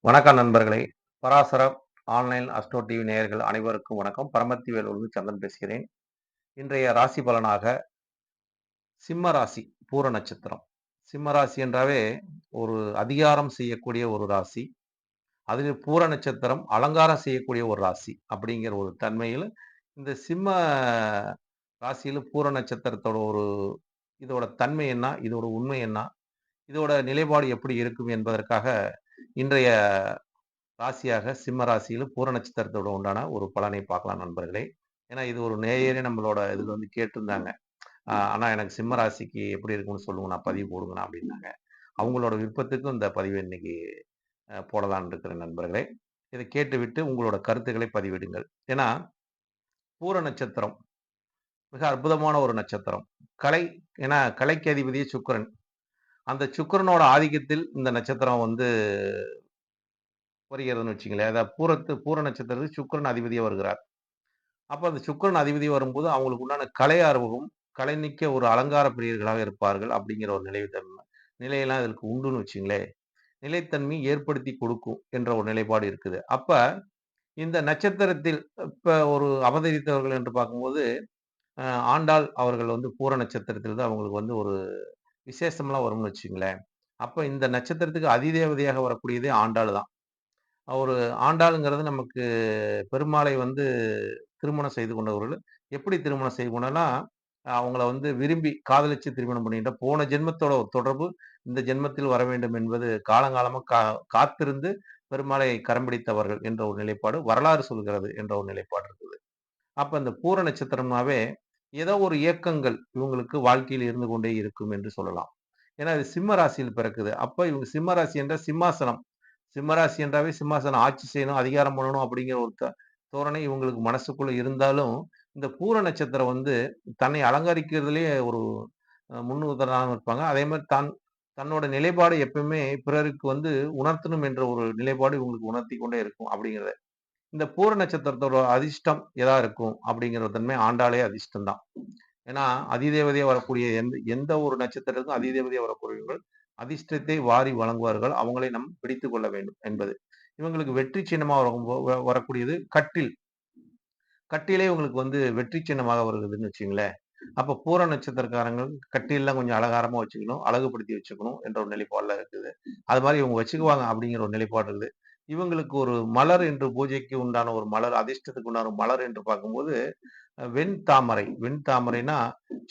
வணக்கம் நண்பர்களே. Parasara online astro TV நேயர்கள் அனைவருக்கும் வணக்கம். பரமத்தி வேலூர்ந்து சந்தன் பேசுகிறேன். இன்றைய ராசி பலனாக சிம்ம ராசி பூர நட்சத்திரம். சிம்ம ராசி என்றாவே ஒரு அதிகாரம் செய்யக்கூடிய ஒரு ராசி. அதில் பூர நட்சத்திரம் அலங்காரம் செய்யக்கூடிய ஒரு ராசி அப்படிங்கிற ஒரு தன்மையில் இந்த சிம்ம ராசியில் பூர நட்சத்திரத்தோட ஒரு இதோட தன்மை என்ன? இதோட உண்மை என்ன? இதோட நிலைப்பாடு எப்படி இருக்கும் என்பதற்காக இன்றைய ராசியாக சிம்ம ராசியில் பூர நட்சத்திரத்தோட உண்டான ஒரு பலனை பார்க்கலாம் நண்பர்களே. ஏன்னா இது ஒரு நேயரே நம்மளோட இதில் வந்து கேட்டிருந்தாங்க. ஆனால் எனக்கு சிம்ம ராசிக்கு எப்படி இருக்கும்னு சொல்லுங்க நான் பதிவு போடுங்கண்ணா அப்படின்னாங்க. அவங்களோட விருப்பத்துக்கும் இந்த பதிவு இன்னைக்கு போடலான் இருக்கிற நண்பர்களே. இதை கேட்டுவிட்டு உங்களோட கருத்துக்களை பதிவிடுங்கள். ஏன்னா பூர நட்சத்திரம் மிக அற்புதமான ஒரு நட்சத்திரம். கலை ஏன்னா கலைக்கு அதிபதியே சுக்கரன். அந்த சுக்கரனோட ஆதிக்கத்தில் இந்த நட்சத்திரம் வந்து வருகிறதுன்னு வச்சுங்களேன் அதாவது பூரத்து பூர நட்சத்திரத்துக்கு சுக்கரன் அதிபதியாக வருகிறார். அப்போ அந்த சுக்கரன் அதிபதி வரும்போது அவங்களுக்கு உண்டான கலை ஆர்வமும் கலைநிக்க ஒரு அலங்கார பிரியர்களாக இருப்பார்கள் அப்படிங்கிற ஒரு நிலைத்தன்மை நிலையெல்லாம் இதற்கு உண்டுன்னு வச்சுங்களேன் நிலைத்தன்மை ஏற்படுத்தி கொடுக்கும் என்ற ஒரு நிலைப்பாடு இருக்குது. அப்போ இந்த நட்சத்திரத்தில் இப்போ ஒரு அவதரித்தவர்கள் என்று பார்க்கும்போது ஆண்டாள் அவர்கள் வந்து பூர நட்சத்திரத்தில் தான் அவங்களுக்கு வந்து ஒரு விசேஷம்லாம் வரும்னு வச்சுங்களேன் அப்போ இந்த நட்சத்திரத்துக்கு அதிதேவதையாக வரக்கூடியதே ஆண்டாள் தான். ஒரு ஆண்டாளுங்கிறது நமக்கு பெருமாளை வந்து திருமணம் செய்து கொண்டவர்கள். எப்படி திருமணம் செய்து கொண்டனா அவங்கள வந்து விரும்பி காதலிச்சு திருமணம் பண்ணிட்ட போன ஜென்மத்தோட தொடர்பு இந்த ஜென்மத்தில் வர வேண்டும் என்பது காலங்காலமாக கா காத்திருந்து பெருமாளை கரம் பிடித்தவர்கள் என்ற ஒரு நிலைப்பாடு வரலாறு சொல்கிறது என்ற ஒரு நிலைப்பாடு இருக்குது. அப்போ இந்த பூர நட்சத்திரம்னாவே ஏதோ ஒரு இயக்கங்கள் இவங்களுக்கு வாழ்க்கையில் இருந்து கொண்டே இருக்கும் என்று சொல்லலாம். ஏன்னா இது சிம்ம ராசியில் பிறக்குது. அப்போ இவங்க சிம்ம ராசி என்ற சிம்மாசனம். சிம்மராசி என்றாவே சிம்மாசனம் ஆட்சி செய்யணும் அதிகாரம் பண்ணணும் அப்படிங்கிற ஒரு தோரணை இவங்களுக்கு மனசுக்குள்ள இருந்தாலும் இந்த பூர நட்சத்திரம் வந்து தன்னை அலங்கரிக்கிறதுலேயே ஒரு முன்னுதாரணம் இருப்பாங்க. அதே மாதிரி தான் தன்னோட நிலைப்பாடு எப்பயுமே பிறருக்கு வந்து உணர்த்தணும் என்ற ஒரு நிலைப்பாடு இவங்களுக்கு உணர்த்தி கொண்டே இருக்கும் அப்படிங்கிறத இந்த பூர நட்சத்திரத்தோட அதிர்ஷ்டம் எதா இருக்கும்? அப்படிங்கிற தன்மை ஆண்டாலே அதிர்ஷ்டம் தான் ஏன்னா அதிதேவதையா வரக்கூடிய எந்த எந்த ஒரு நட்சத்திரத்துக்கும் அதிதேவதையா வரக்கூடியவர்கள் அதிர்ஷ்டத்தை வாரி வழங்குவார்கள். அவங்களை நம் பிடித்து கொள்ள வேண்டும் என்பது. இவங்களுக்கு வெற்றி சின்னமாக வரக்கூடியது கட்டில். கட்டிலே இவங்களுக்கு வந்து வெற்றி சின்னமாக வருகிறதுன்னு வச்சுங்களேன். அப்ப பூர நட்சத்திரக்காரங்கள் கட்டிலாம் கொஞ்சம் அலங்காரமா வச்சுக்கணும் அழகுபடுத்தி வச்சுக்கணும் என்ற ஒரு நிலைப்பாடுல இருக்குது. அது மாதிரி இவங்க வச்சுக்குவாங்க அப்படிங்கிற ஒரு நிலைப்பாடு இருக்குது. இவங்களுக்கு ஒரு மலர் என்று பூஜைக்கு உண்டான ஒரு மலர் அதிர்ஷ்டத்துக்கு உண்டான மலர் என்று பார்க்கும்போது வெண் தாமரை வெண் தாமரைனா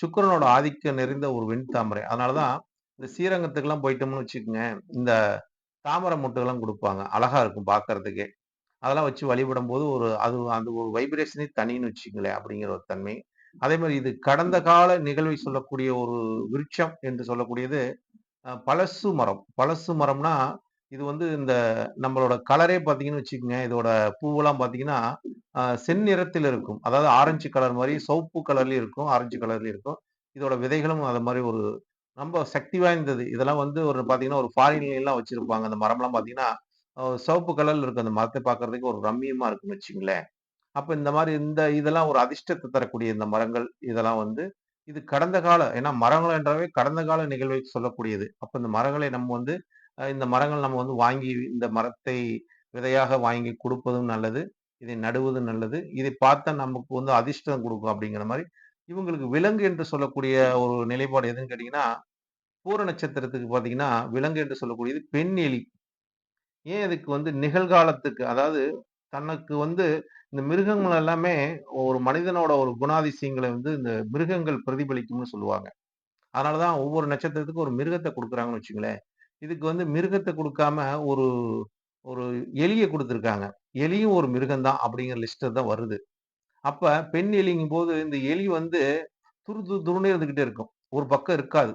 சுக்கரனோட ஆதிக்கம் நிறைந்த ஒரு வெண் தாமரை அதனாலதான் இந்த ஸ்ரீரங்கத்துக்கெல்லாம் போயிட்டோம்னு வச்சுக்கோங்க இந்த தாமரை முட்டுகள்லாம் கொடுப்பாங்க. அழகா இருக்கும் பார்க்கறதுக்கே. அதெல்லாம் வச்சு வழிபடும் போது ஒரு அது அந்த ஒரு வைப்ரேஷனே தனின்னு வச்சுங்களேன் அப்படிங்கிற ஒரு தன்மை. அதே மாதிரி இது கடந்த கால நிகழ்வை சொல்லக்கூடிய ஒரு விருட்சம் என்று சொல்லக்கூடியது பழசு மரம். பழசு மரம்னா இது வந்து இந்த நம்மளோட கலரே பார்த்தீங்கன்னு வச்சுக்கோங்க இதோட பூவெல்லாம் பார்த்தீங்கன்னா செந்நிறத்தில் இருக்கும். அதாவது ஆரஞ்சு கலர் மாதிரி சோப்பு கலர்லயும் இருக்கும் ஆரஞ்சு கலர்லயும் இருக்கும். இதோட விதைகளும் அது மாதிரி ஒரு ரொம்ப சக்தி வாய்ந்தது. இதெல்லாம் வந்து ஒரு பார்த்தீங்கன்னா ஒரு ஃபாரின்லாம் எல்லாம் அந்த மரம்லாம் பார்த்தீங்கன்னா சிவப்பு கலர்ல இருக்கும். அந்த மரத்தை பார்க்கறதுக்கு ஒரு ரம்மியமாக இருக்குன்னு வச்சுங்களேன் அப்போ இந்த மாதிரி இந்த இதெல்லாம் ஒரு அதிர்ஷ்டத்தை தரக்கூடிய இந்த மரங்கள் இதெல்லாம் வந்து இது கடந்த கால ஏன்னா மரங்கள் என்றாவே கடந்த கால நிகழ்வை சொல்லக்கூடியது. அப்போ இந்த மரங்களை நம்ம வந்து இந்த மரங்கள் நம்ம வந்து வாங்கி இந்த மரத்தை விதையாக வாங்கி கொடுப்பதும் நல்லது இதை நடுவதும் நல்லது. இதை பார்த்தா நமக்கு வந்து அதிர்ஷ்டம் கொடுக்கும் அப்படிங்கிற மாதிரி. இவங்களுக்கு விலங்கு என்று சொல்லக்கூடிய ஒரு நிலைப்பாடு எதுன்னு கேட்டீங்கன்னா பூர நட்சத்திரத்துக்கு பார்த்தீங்கன்னா விலங்கு என்று சொல்லக்கூடியது பெண் எலி. ஏன் இதுக்கு வந்து நிகழ்காலத்துக்கு அதாவது தனக்கு வந்து இந்த மிருகங்கள் எல்லாமே ஒரு மனிதனோட ஒரு குணாதிசயங்களை வந்து இந்த மிருகங்கள் பிரதிபலிக்கும்னு சொல்லுவாங்க. அதனாலதான் ஒவ்வொரு நட்சத்திரத்துக்கும் ஒரு மிருகத்தை கொடுக்குறாங்கன்னு வச்சுங்களேன். இதுக்கு வந்து மிருகத்தை கொடுக்காம ஒரு ஒரு எலியை கொடுத்துருக்காங்க. எலியும் ஒரு மிருகம்தான் அப்படிங்கிற லிஸ்ட் தான் வருது. அப்ப பெண் எலிங்கும் போது இந்த எலி வந்து துரு துரு துருனே இருந்துகிட்டே இருக்கும். ஒரு பக்கம் இருக்காது.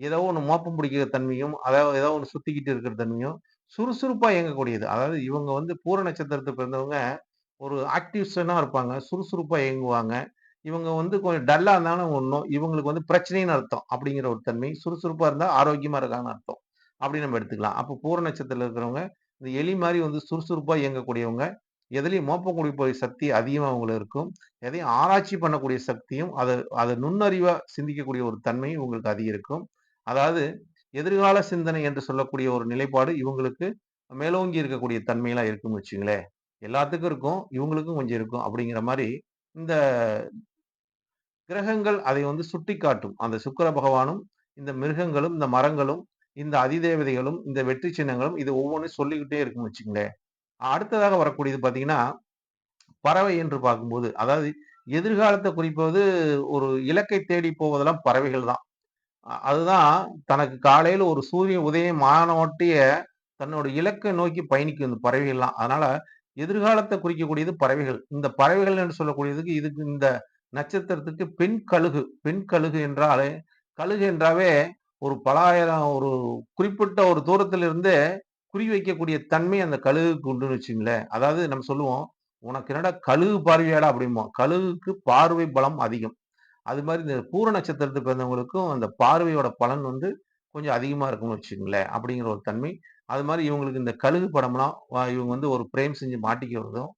ஏதோ ஒன்று மோப்பம் பிடிக்கிற தன்மையும் அதாவது ஏதோ ஒன்று சுத்திக்கிட்டு இருக்கிற தன்மையும் சுறுசுறுப்பா இயங்கக்கூடியது. அதாவது இவங்க வந்து பூர நட்சத்திரத்தை பிறந்தவங்க ஒரு ஆக்டிவ்ஸனாக இருப்பாங்க. சுறுசுறுப்பா இயங்குவாங்க. இவங்க வந்து கொஞ்சம் டல்லா இருந்தாலும் ஒன்றும் இவங்களுக்கு வந்து பிரச்சனைன்னு அர்த்தம் அப்படிங்கிற ஒரு தன்மை. சுறுசுறுப்பா இருந்தா ஆரோக்கியமா இருக்காங்கன்னு அர்த்தம். அப்படின்னு நம்ம எடுத்துக்கலாம் அப்போ பூர நட்சத்திரத்தில் இருக்கிறவங்க இந்த எலி மாதிரி வந்து சுறுசுறுப்பாக இயங்கக்கூடியவங்க எதுலையும் மோப்பக்கூடிய சக்தி அதிகமாக அவங்களுக்கு இருக்கும் எதையும் ஆராய்ச்சி பண்ணக்கூடிய சக்தியும் அதை அதை நுண்ணறிவாக சிந்திக்கக்கூடிய ஒரு தன்மையும் இவங்களுக்கு அதிகம் இருக்கும் அதாவது எதிர்கால சிந்தனை என்று சொல்லக்கூடிய ஒரு நிலைப்பாடு இவங்களுக்கு மேலோங்கி இருக்கக்கூடிய தன்மையெல்லாம் இருக்கும்னு வச்சுங்களேன். எல்லாத்துக்கும் இருக்கும். இவங்களுக்கும் கொஞ்சம் இருக்கும். அப்படிங்கிற மாதிரி இந்த கிரகங்கள் அதை வந்து சுட்டிக்காட்டும். அந்த சுக்கிர பகவானும், இந்த மிருகங்களும், இந்த மரங்களும், இந்த அதிதேவதைகளும், இந்த வெற்றி சின்னங்களும் இது ஒவ்வொன்றும் சொல்லிக்கிட்டே இருக்கும்னு வச்சுங்களேன் அடுத்ததாக வரக்கூடியது பார்த்தீங்கன்னா, பறவை என்று பார்க்கும்போது, அதாவது எதிர்காலத்தை குறிப்பது ஒரு இலக்கை தேடி போவதெல்லாம் பறவைகள் தான். அதுதான் தனக்கு காலையில ஒரு சூரிய உதயம் ஆனவொட்டிய தன்னோட இலக்கை நோக்கி பயணிக்கும் இந்த பறவைகள்லாம். அதனால எதிர்காலத்தை குறிக்கக்கூடியது பறவைகள். இந்த பறவைகள் என்று சொல்லக்கூடியதுக்கு இதுக்கு இந்த நட்சத்திரத்துக்கு பெண் கழுகு. பெண் கழுகு என்றாலே கழுகு என்றாவே ஒரு பலாயிரம் ஒரு குறிப்பிட்ட ஒரு தூரத்திலிருந்தே குறி வைக்கக்கூடிய தன்மை அந்த கழுகுக்கு உண்டுன்னு வச்சுங்களேன் அதாவது நம்ம சொல்லுவோம், "உனக்கு என்னடா கழுகு பார்வையாடா?" அப்படிம்போம். கழுகுக்கு பார்வை பலம் அதிகம். அது மாதிரி இந்த பூர நட்சத்திரத்துக்கு பிறந்தவங்களுக்கும் அந்த பார்வையோட பலன் வந்து கொஞ்சம் அதிகமாக இருக்கும்னு வச்சுங்களேன் அப்படிங்கிற ஒரு தன்மை. அது மாதிரி இவங்களுக்கு இந்த கழுகு படம்லாம் இவங்க வந்து ஒரு பிரேம் செஞ்சு மாட்டிக்கிறதும்,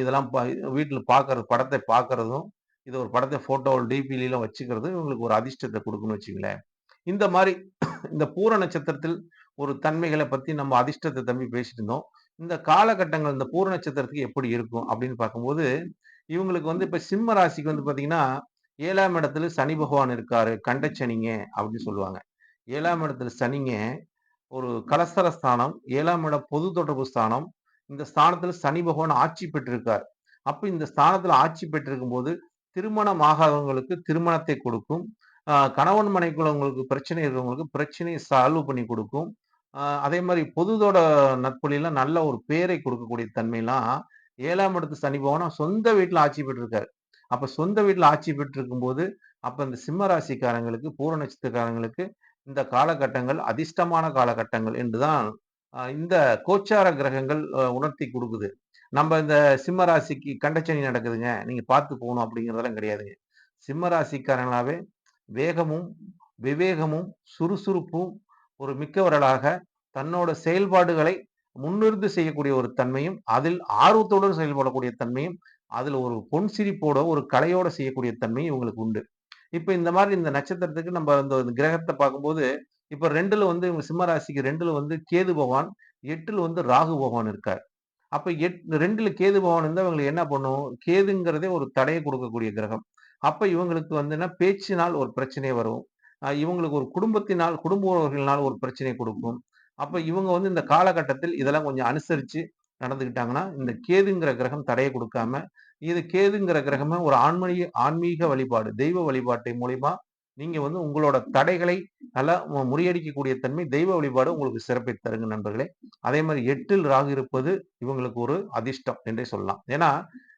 இதெல்லாம் வீட்டில் பார்க்கறது படத்தை பார்க்கறதும், இது ஒரு படத்தை ஃபோட்டோ டிபிலாம் வச்சுக்கிறது இவங்களுக்கு ஒரு அதிர்ஷ்டத்தை கொடுக்குன்னு வச்சுங்களேன் இந்த மாதிரி இந்த பூர நட்சத்திரத்தில் ஒரு தன்மைகளை பத்தி நம்ம அதிர்ஷ்டத்தை தம்பி பேசிட்டு இருந்தோம். இந்த காலகட்டங்கள் இந்த பூர நட்சத்திரத்துக்கு எப்படி இருக்கும் அப்படின்னு பார்க்கும்போது, இவங்களுக்கு வந்து இப்ப சிம்ம ராசிக்கு வந்து பார்த்தீங்கன்னா, ஏழாம் இடத்துல சனி பகவான் இருக்காரு. கண்ட சனிங்க அப்படின்னு சொல்லுவாங்க. ஏழாம் இடத்துல சனிங்க ஒரு கலஸ்தர ஸ்தானம், ஏழாம் இடம் பொது தொடர்பு ஸ்தானம். இந்த ஸ்தானத்துல சனி பகவான் ஆட்சி பெற்றிருக்கார். அப்போ இந்த ஸ்தானத்துல ஆட்சி பெற்றிருக்கும்போது, திருமணம் ஆகாதவங்களுக்கு திருமணத்தை கொடுக்கும். கணவன் மனைக்குள்ளவங்களுக்கு பிரச்சனை இருக்கிறவங்களுக்கு பிரச்சனையை சால்வ் பண்ணி கொடுக்கும் அதே மாதிரி பொதுதோட நட்புலலாம் நல்ல ஒரு பேரை கொடுக்கக்கூடிய தன்மைலாம் 7ஆம் இடத்து சனி பகவான் சொந்த வீட்டில் ஆட்சி பெற்றிருக்காரு. அப்ப சொந்த வீட்டில் ஆட்சி பெற்றிருக்கும்போது, அப்ப இந்த சிம்ம ராசிக்காரங்களுக்கு, பூர நட்சத்திரக்காரங்களுக்கு இந்த காலகட்டங்கள் அதிர்ஷ்டமான காலகட்டங்கள் என்று தான் இந்த கோச்சார கிரகங்கள் உணர்த்தி கொடுக்குது நம்ம இந்த சிம்ம ராசிக்கு கண்டச்சனி நடக்குதுங்க. நீங்க பார்த்து போகணும் அப்படிங்கிறதெல்லாம் கிடையாதுங்க. சிம்ம ராசிக்காரங்களாவே வேகமும், விவேகமும், சுறுசுறுப்பும் ஒரு மிக்கவர்களாக தன்னோட செயல்பாடுகளை முன்னிறுத்து செய்யக்கூடிய ஒரு தன்மையும், அதில் ஆர்வத்தோடு செயல்படக்கூடிய தன்மையும், அதில் ஒரு பொன் சிரிப்போட ஒரு கலையோட செய்யக்கூடிய தன்மையும் இவங்களுக்கு உண்டு. இப்போ இந்த மாதிரி இந்த நட்சத்திரத்துக்கு நம்ம இந்த கிரகத்தை பார்க்கும்போது, இப்போ ரெண்டுல வந்து இவங்க சிம்ம ராசிக்கு 2ல வந்து கேது பகவான், எட்டுல வந்து ராகு பகவான் இருக்கார். அப்போ எட் ரெண்டுல கேது பகவான் இருந்தால் இவங்களுக்கு என்ன பண்ணும்? கேதுங்கிறதே ஒரு தடையை கொடுக்கக்கூடிய கிரகம். அப்ப இவங்களுக்கு வந்துன்னா பேச்சினால் ஒரு பிரச்சனை வரும். இவங்களுக்கு ஒரு குடும்பத்தினால், குடும்ப உறவுகளினால் ஒரு பிரச்சனை கொடுக்கும் அப்ப இவங்க வந்து இந்த காலகட்டத்தில் இதெல்லாம் கொஞ்சம் அனுசரிச்சு நடந்துக்கிட்டாங்கன்னா, இந்த கேதுங்கிற கிரகம் தடையை கொடுக்காம இது கேதுங்கிற கிரகமே ஒரு ஆன்மீக ஆன்மீக வழிபாடு, தெய்வ வழிபாட்டை மூலியமா நீங்க வந்து உங்களோட தடைகளை நல்லா முறியடிக்கக்கூடிய தன்மை தெய்வ வழிபாடு உங்களுக்கு சிறப்பை தருங்க நண்பர்களே. அதே மாதிரி எட்டில் ராகு இருப்பது இவங்களுக்கு ஒரு அதிர்ஷ்டம் என்றே சொல்லலாம். ஏன்னா,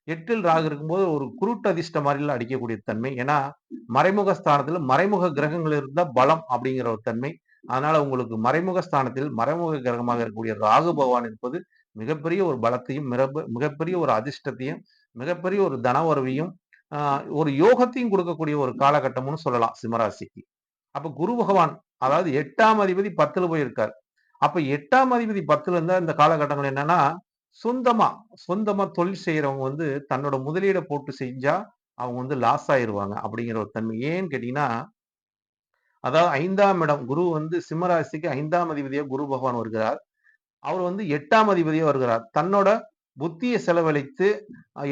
எட்டில் ராகு இருக்கும்போது ஒரு குருட்டு அதிர்ஷ்ட மாதிரிலாம் அடிக்கக்கூடிய தன்மை. ஏன்னா, மறைமுக ஸ்தானத்தில் மறைமுக கிரகங்கள் இருந்தால் பலம் அப்படிங்கிற ஒரு தன்மை. அதனால உங்களுக்கு மறைமுக ஸ்தானத்தில் மறைமுக கிரகமாக இருக்கக்கூடிய ராகு பகவான் இருப்பது மிகப்பெரிய ஒரு பலத்தையும், மிகப்பெரிய ஒரு அதிர்ஷ்டத்தையும், மிகப்பெரிய ஒரு தனவரவையும், உறவையும் ஒரு யோகத்தையும் கொடுக்கக்கூடிய ஒரு காலகட்டம்னு சொல்லலாம் சிம்மராசிக்கு. அப்ப குரு பகவான் அதாவது எட்டாம் அதிபதி பத்துல போயிருக்கார் அப்ப எட்டாம் அதிபதி 10ல இருந்தா இந்த காலகட்டங்கள் என்னன்னா, சொந்தமா சொந்தமா தொழில் செய்யறவங்க வந்து தன்னோட முதலீட போட்டு செஞ்சா, அவங்க வந்து லாஸ் ஆயிடுவாங்க அப்படிங்கிற ஒரு தன்மை. ஏன்னு கேட்டீங்கன்னா, அதாவது ஐந்தாம் இடம் குரு வந்து சிம்மராசிக்கு ஐந்தாம் அதிபதியா குரு பகவான் வருகிறார். அவர் வந்து எட்டாம் அதிபதியா வருகிறார். தன்னோட புத்தியை செலவழித்து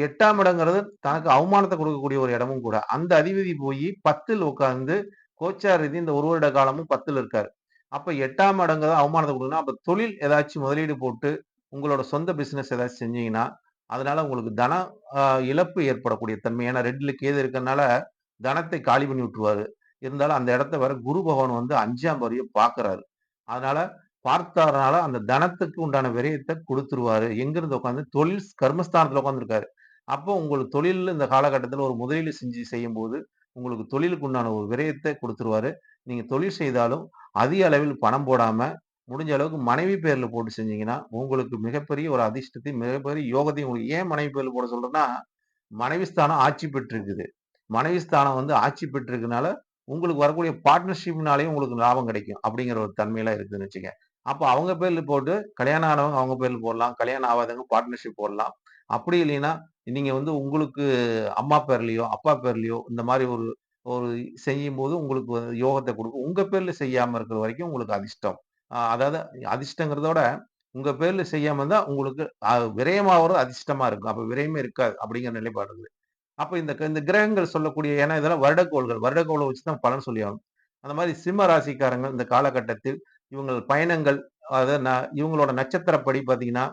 எட்டாம் இடங்கிறது தனக்கு அவமானத்தை கொடுக்கக்கூடிய ஒரு இடமும் கூட. அந்த அதிபதி போய் பத்தில் உட்கார்ந்து கோச்சார் ரீதி இந்த ஒரு வருட காலமும் 10ல இருக்காரு. அப்ப எட்டாம் இடங்கிறது அவமானத்தை கொடுக்குன்னா அப்ப தொழில் ஏதாச்சும் முதலீடு போட்டு உங்களோட சொந்த பிசினஸ் ஏதாச்சும் செஞ்சீங்கன்னா, அதனால உங்களுக்கு தன இழப்பு ஏற்படக்கூடிய தன்மை. ஏன்னா ரெட்ல கேது இருக்கிறதுனால தனத்தை காலி பண்ணி விட்டுருவாரு. இருந்தாலும் அந்த இடத்த வர குரு பகவான் வந்து 5ஆம் பார்வையா பார்க்கறாரு அதனால பார்த்தாரனால அந்த தனத்துக்கு உண்டான விரயத்தை கொடுத்துருவாரு. எங்கிருந்து உட்காந்து? தொழில் கர்மஸ்தானத்தில் உட்காந்துருக்காரு. அப்போ உங்களுக்கு தொழில் இந்த காலகட்டத்தில் ஒரு முதலீடு செஞ்சு செய்யும்போது, உங்களுக்கு தொழிலுக்கு உண்டான ஒரு விரயத்தை கொடுத்துருவாரு. நீங்க தொழில் செய்தாலும் அதிக அளவில் பணம் போடாம, முடிஞ்ச அளவுக்கு மனைவி பேர்ல போட்டு செஞ்சீங்கன்னா, உங்களுக்கு மிகப்பெரிய ஒரு அதிர்ஷ்டத்தையும், மிகப்பெரிய யோகத்தையும் உங்களுக்கு ஏன் மனைவி பேர்ல போட சொல்றேன்னா, மனைவி ஸ்தானம் ஆட்சி பெற்றிருக்குது. மனைவி ஸ்தானம் வந்து ஆட்சி பெற்றிருக்கனால, உங்களுக்கு வரக்கூடிய பார்ட்னர்ஷிப்னாலேயும் உங்களுக்கு லாபம் கிடைக்கும். அப்படிங்கிற ஒரு தன்மையெல்லாம் இருக்குதுன்னு வச்சுக்கங்க. அப்போ அவங்க பேர்ல போட்டு, கல்யாணம் ஆனவங்க அவங்க பேர்ல போடலாம். கல்யாணம் ஆகாதவங்க பார்ட்னர்ஷிப் போடலாம். அப்படி இல்லைன்னா, நீங்க வந்து உங்களுக்கு அம்மா பேர்லயோ, அப்பா பேர்லயோ இந்த மாதிரி ஒரு ஒரு செய்யும் போது உங்களுக்கு யோகத்தை கொடுக்கும் உங்க பேர்ல செய்யாம இருக்கிற வரைக்கும் உங்களுக்கு அதிர்ஷ்டம். அதாவது அதிர்ஷ்டங்கிறதோட உங்க பேர்ல செய்யாம இருந்தா உங்களுக்கு விரயமாகறது அதிர்ஷ்டமா இருக்கும். அப்ப விரயமே இருக்காது அப்படிங்கிற நிலைப்பாடு இருக்குது. அப்ப இந்த க இந்த கிரகங்கள் சொல்லக்கூடிய ஏன்னா இதெல்லாம் வருடக்கோள்கள். வருடக்கோளை வச்சு தான் பலன் சொல்லி ஆகும் அந்த மாதிரி சிம்ம ராசிக்காரங்க இந்த காலகட்டத்தில் இவங்கள் பயணங்கள் அதாவது இவங்களோட நட்சத்திரப்படி பார்த்தீங்கன்னா,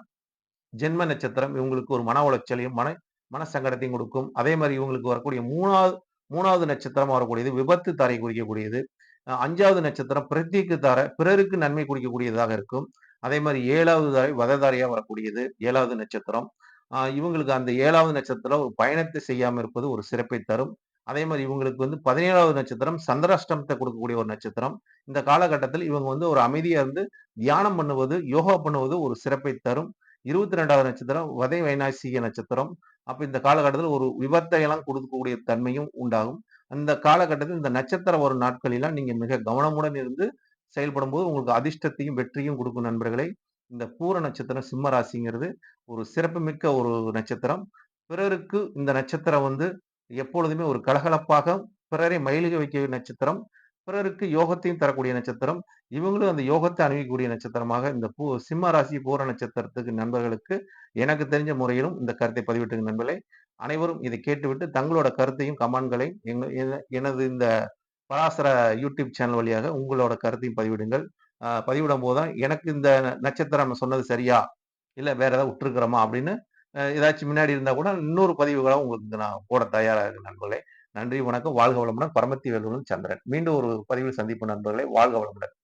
ஜென்ம நட்சத்திரம் இவங்களுக்கு ஒரு மன உளைச்சலையும், மன மன சங்கடத்தையும் அதே மாதிரி இவங்களுக்கு வரக்கூடிய 3வது 3வது நட்சத்திரமா வரக்கூடியது விபத்து தரை குறிக்கக்கூடியது. அஞ்சாவது நட்சத்திரம் பிரத்திக்கு தார பிறருக்கு நன்மை குறிக்கக்கூடியதாக இருக்கும். அதே மாதிரி ஏழாவது தாரை வததாரையா வரக்கூடியது ஏழாவது நட்சத்திரம். இவங்களுக்கு அந்த ஏழாவது நட்சத்திரம் ஒரு பயணத்தை செய்யாமல் இருப்பது ஒரு சிறப்பை தரும். அதே மாதிரி இவங்களுக்கு வந்து 17வது நட்சத்திரம் சந்திராஷ்டமத்தை கொடுக்கக்கூடிய ஒரு நட்சத்திரம். இந்த காலகட்டத்தில் இவங்க வந்து ஒரு அமைதியா இருந்து தியானம் பண்ணுவது, யோகா பண்ணுவது ஒரு சிறப்பை தரும். 22வது நட்சத்திரம் வதை வைநாசிக நட்சத்திரம். அப்ப இந்த காலகட்டத்தில் ஒரு விபத்தை எல்லாம் தன்மையும் உண்டாகும். அந்த காலகட்டத்தில் இந்த நட்சத்திரம் வரும் நாட்களிலாம் நீங்க மிக கவனமுடன் இருந்து செயல்படும் போது உங்களுக்கு அதிர்ஷ்டத்தையும், வெற்றியும் கொடுக்கும் நண்பர்களை இந்த பூர நட்சத்திரம் சிம்ம ராசிங்கிறது ஒரு சிறப்புமிக்க ஒரு நட்சத்திரம். பிறருக்கு இந்த நட்சத்திரம் வந்து எப்பொழுதுமே ஒரு கலகலப்பாக பிறரை மயிலுக வைக்க நட்சத்திரம். பிறருக்கு யோகத்தையும் தரக்கூடிய நட்சத்திரம். இவங்களும் அந்த யோகத்தை அணுகக்கூடிய நட்சத்திரமாக இந்த பூ சிம்ம ராசி பூர நட்சத்திரத்துக்கு நண்பர்களுக்கு எனக்கு தெரிஞ்ச முறையிலும் இந்த கருத்தை பதிவிட்டுங்க நண்பர்களே. அனைவரும் இதை கேட்டுவிட்டு தங்களோட கருத்தையும், கமெண்ட்களை எங்க எனது இந்த பராசர யூடியூப் சேனல் வழியாக உங்களோட கருத்தையும் பதிவிடுங்கள். பதிவிடும் போது தான் எனக்கு இந்த நட்சத்திரம் சொன்னது சரியா? இல்லை வேற ஏதாவது விட்டுருக்குறோமா அப்படின்னு ஏதாச்சும் முன்னாடி இருந்தா கூட இன்னொரு பதிவுகளாக உங்களுக்கு நான் போட தயாராக இருக்கு நண்பர்களே. நன்றி, வணக்கம். வாழ்க வளமுடன். பரமத்தி வேலுடன் சந்திரன். மீண்டும் ஒரு பதிவில் சந்திப்பு நண்பர்களே. வாழ்க வளமுடன்.